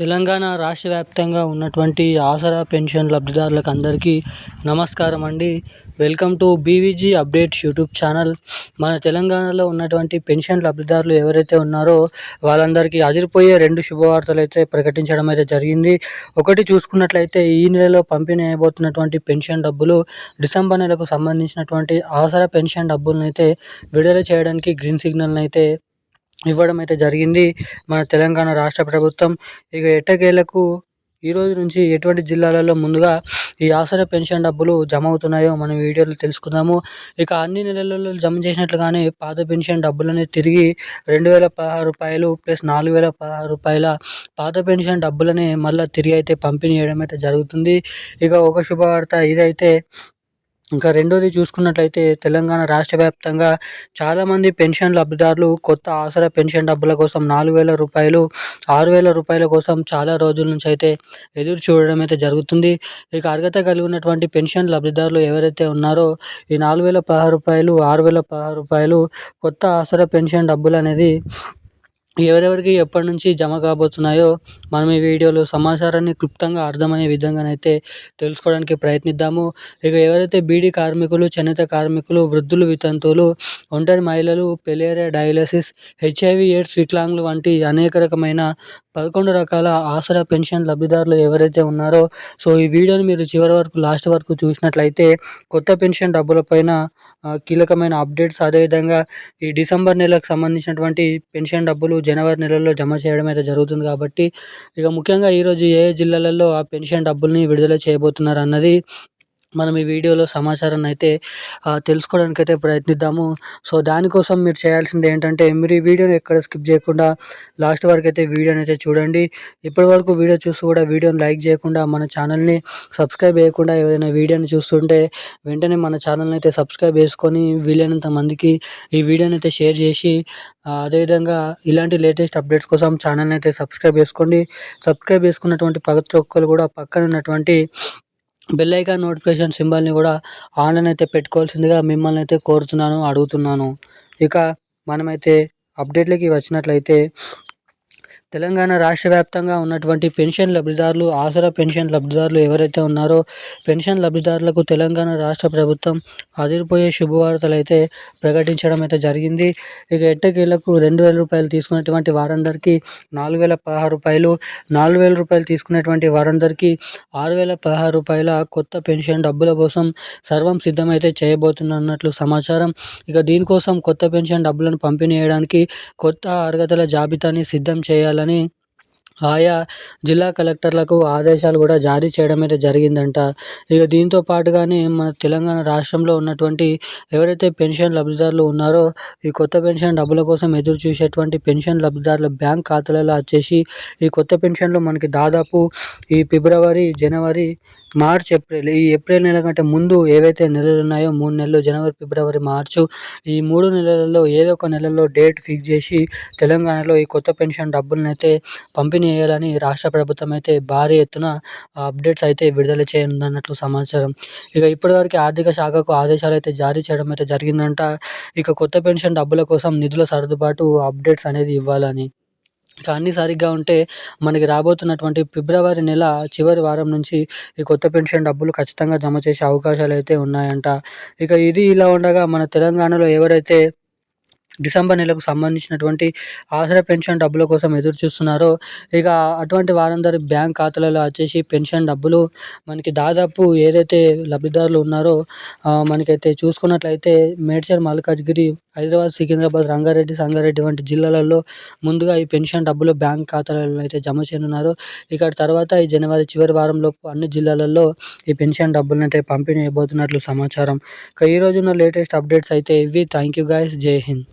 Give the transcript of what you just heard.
తెలంగాణ రాష్ట్ర వ్యాప్తంగా ఉన్నటువంటి ఆసరా పెన్షన్ లబ్ధిదారులకు అందరికీ నమస్కారం అండి. Welcome to BVG updates YouTube channel. మన తెలంగాణలో ఉన్నటువంటి పెన్షన్ లబ్ధిదారులు ఎవరైతే ఉన్నారో వాళ్ళందరికీ అదిరిపోయే రెండు శుభవార్తలు అయితే ప్రకటించడం అయితే జరిగింది. ఒకటి చూసుకున్నట్లయితే ఈ నెలలో పంపిణీ అయిపోతున్నటువంటి పెన్షన్ డబ్బులు డిసెంబర్ నెలకు సంబంధించినటువంటి ఆసరా పెన్షన్ డబ్బులను అయితే విడుదల చేయడానికి గ్రీన్ సిగ్నల్ని అయితే ఇవ్వడం అయితే జరిగింది. మన తెలంగాణ రాష్ట్ర ప్రభుత్వం ఇక ఎట్టకేలకు ఈరోజు నుంచి ఎటువంటి జిల్లాలలో ముందుగా ఈ ఆసరా పెన్షన్ డబ్బులు జమ అవుతున్నాయో మనం వీడియోలో తెలుసుకుందాము. ఇక అన్ని నెలలలో జమ చేసినట్లుగానే పాత పెన్షన్ డబ్బులని తిరిగి రెండు వేల పదహారు రూపాయలు ప్లస్ నాలుగు వేల పదహారు రూపాయల పాత పెన్షన్ డబ్బులని మళ్ళీ తిరిగి అయితే పంపిణీ చేయడం అయితే జరుగుతుంది. ఇక ఒక శుభవార్త ఇదైతే ఇంకా రెండోది చూసుకున్నట్లయితే తెలంగాణ రాష్ట్ర వ్యాప్తంగా చాలామంది పెన్షన్ లబ్ధిదారులు కొత్త ఆసరా పెన్షన్ డబ్బుల కోసం నాలుగు వేల రూపాయలు ఆరు వేల రూపాయల కోసం చాలా రోజుల నుంచి అయితే ఎదురు చూడడం అయితే జరుగుతుంది. ఇక అర్హత కలిగి ఉన్నటువంటి పెన్షన్ లబ్ధిదారులు ఎవరైతే ఉన్నారో ఈ నాలుగు వేల పదహారు రూపాయలు ఆరు వేల పదహారు రూపాయలు కొత్త ఆసరా పెన్షన్ డబ్బులు అనేది ఎవరెవరికి ఎప్పటి నుంచి జమ కాబోతున్నాయో మనం ఈ వీడియోలో సమాచారాన్ని క్లుప్తంగా అర్థమయ్యే విధంగానైతే తెలుసుకోవడానికి ప్రయత్నిద్దాము. ఇక ఎవరైతే బీడీ కార్మికులు చేనేత కార్మికులు వృద్ధులు వితంతువులు ఒంటరి మహిళలు పెలేరియా డయాలసిస్ హెచ్ఐవి ఎయిడ్స్ వికలాంగులు వంటి అనేక రకమైన పదకొండు రకాల ఆసరా పెన్షన్ లబ్ధిదారులు ఎవరైతే ఉన్నారో సో ఈ వీడియోని మీరు చివరి వరకు లాస్ట్ వరకు చూసినట్లయితే కొత్త పెన్షన్ డబ్బులపైన కీలకమైన అప్డేట్స్ అదేవిధంగా ఈ డిసెంబర్ నెలకు సంబంధించినటువంటి పెన్షన్ డబ్బులు జనవరి నెలలో జమ చేయడం అయితే జరుగుతుంది కాబట్టి ఇక ముఖ్యంగా ఈరోజు ఏ జిల్లాలలో ఆ పెన్షన్ డబ్బుల్ని విడుదల చేయబోతున్నారు అన్నది మనం ఈ వీడియోలో సమాచారాన్ని అయితే తెలుసుకోవడానికి అయితే ప్రయత్నిద్దాము. సో దానికోసం మీరు చేయాల్సింది ఏంటంటే మీరు ఈ వీడియోని ఎక్కడ స్కిప్ చేయకుండా లాస్ట్ వరకు అయితే వీడియోని అయితే చూడండి. ఇప్పటి వరకు వీడియో చూసి కూడా వీడియోని లైక్ చేయకుండా మన ఛానల్ని సబ్స్క్రైబ్ చేయకుండా ఏదైనా వీడియోని చూస్తుంటే వెంటనే మన ఛానల్ని అయితే సబ్స్క్రైబ్ చేసుకొని వీలైనంత మందికి ఈ వీడియోని అయితే షేర్ చేసి అదేవిధంగా ఇలాంటి లేటెస్ట్ అప్డేట్స్ కోసం ఛానల్ని అయితే సబ్స్క్రైబ్ చేసుకోండి. సబ్స్క్రైబ్ చేసుకున్నటువంటి ప్రతి ఒక్కరు కూడా పక్కన ఉన్నటువంటి బెల్ ఐకాన్ నోటిఫికేషన్ సింబల్ని కూడా ఆన్లైన్ అయితే పెట్టుకోవాల్సిందిగా మిమ్మల్ని అయితే కోరుతున్నాను అడుగుతున్నాను. ఇక మనమైతే అప్డేట్లకి వచ్చినట్లయితే తెలంగాణ రాష్ట్ర వ్యాప్తంగా ఉన్నటువంటి పెన్షన్ లబ్ధిదారులు ఆసరా పెన్షన్ లబ్ధిదారులు ఎవరైతే ఉన్నారో పెన్షన్ లబ్ధిదారులకు తెలంగాణ రాష్ట్ర ప్రభుత్వం అదిరిపోయే శుభవార్తలు అయితే ప్రకటించడం అయితే జరిగింది. ఇక ఎట్టకేళ్ళకు రెండు వేల రూపాయలు తీసుకున్నటువంటి వారందరికీ నాలుగు వేల పదహారు రూపాయలు నాలుగు వేల రూపాయలు తీసుకున్నటువంటి వారందరికీ ఆరు వేల పదహారు రూపాయల కొత్త పెన్షన్ డబ్బుల కోసం సర్వం సిద్ధమైతే చేయబోతున్నట్లు సమాచారం. ఇక దీనికోసం కొత్త పెన్షన్ డబ్బులను పంపిణీ చేయడానికి కొత్త అర్హతల జాబితాని సిద్ధం చేయాలి చేయాలని ఆయా జిల్లా కలెక్టర్లకు ఆదేశాలు కూడా జారీ చేయడం అయితే జరిగిందంట. ఇక దీంతో పాటుగానే మన తెలంగాణ రాష్ట్రంలో ఉన్నటువంటి ఎవరైతే పెన్షన్ లబ్ధిదారులు ఉన్నారో ఈ కొత్త పెన్షన్ డబ్బుల కోసం ఎదురు చూసేటువంటి పెన్షన్ లబ్ధిదారుల బ్యాంక్ ఖాతాలలో వచ్చేసి ఈ కొత్త పెన్షన్లు మనకి దాదాపు ఈ ఫిబ్రవరి జనవరి మార్చ్ ఏప్రిల్. ఈ ఏప్రిల్ నెల కంటే ముందు ఏవైతే నెలలు ఉన్నాయో మూడు నెలలు జనవరి ఫిబ్రవరి మార్చు ఈ మూడు నెలలలో ఏదో ఒక నెలలో డేట్ ఫిక్స్ చేసి తెలంగాణలో ఈ కొత్త పెన్షన్ డబ్బులను అయితే పంపిణీ చేయాలని రాష్ట్ర ప్రభుత్వం అయితే భారీ ఎత్తున అప్డేట్స్ అయితే విడుదల చేయనున్నట్లు సమాచారం. ఇక ఇప్పటివరకు ఆర్థిక శాఖకు ఆదేశాలు అయితే జారీ చేయడం అయితే జరిగిందంట. ఇక కొత్త పెన్షన్ డబ్బుల కోసం నిధుల సర్దుబాటు అప్డేట్స్ అనేది ఇవ్వాలని. ఇక అన్నీ సరిగ్గా ఉంటే మనకి రాబోతున్నటువంటి ఫిబ్రవరి నెల చివరి వారం నుంచి ఈ కొత్త పెన్షన్ డబ్బులు ఖచ్చితంగా జమ చేసే అవకాశాలు అయితే ఉన్నాయంట. ఇక ఇది ఇలా ఉండగా మన తెలంగాణలో ఎవరైతే డిసెంబర్ నెలకు సంబంధించినటువంటి ఆసరా పెన్షన్ డబ్బుల కోసం ఎదురు చూస్తున్నారో ఇక అటువంటి వారందరి బ్యాంక్ ఖాతాలలో వచ్చేసి పెన్షన్ డబ్బులు మనకి దాదాపు ఏదైతే లబ్ధిదారులు ఉన్నారో మనకైతే చూసుకున్నట్లయితే మేడ్చల్ మల్కాజ్గిరి హైదరాబాద్ సికింద్రాబాద్ రంగారెడ్డి సంగారెడ్డి వంటి జిల్లాలలో ముందుగా ఈ పెన్షన్ డబ్బులు బ్యాంక్ ఖాతాలలో అయితే జమ చేయనున్నారు. ఇక తర్వాత ఈ జనవరి చివరి వారంలోపు అన్ని జిల్లాలలో ఈ పెన్షన్ డబ్బులను అయితే పంపిణీ అయిపోతున్నట్లు సమాచారం. ఇక ఈ రోజున లేటెస్ట్ అప్డేట్స్ అయితే ఇవి. Thank you guys. జై హింద్.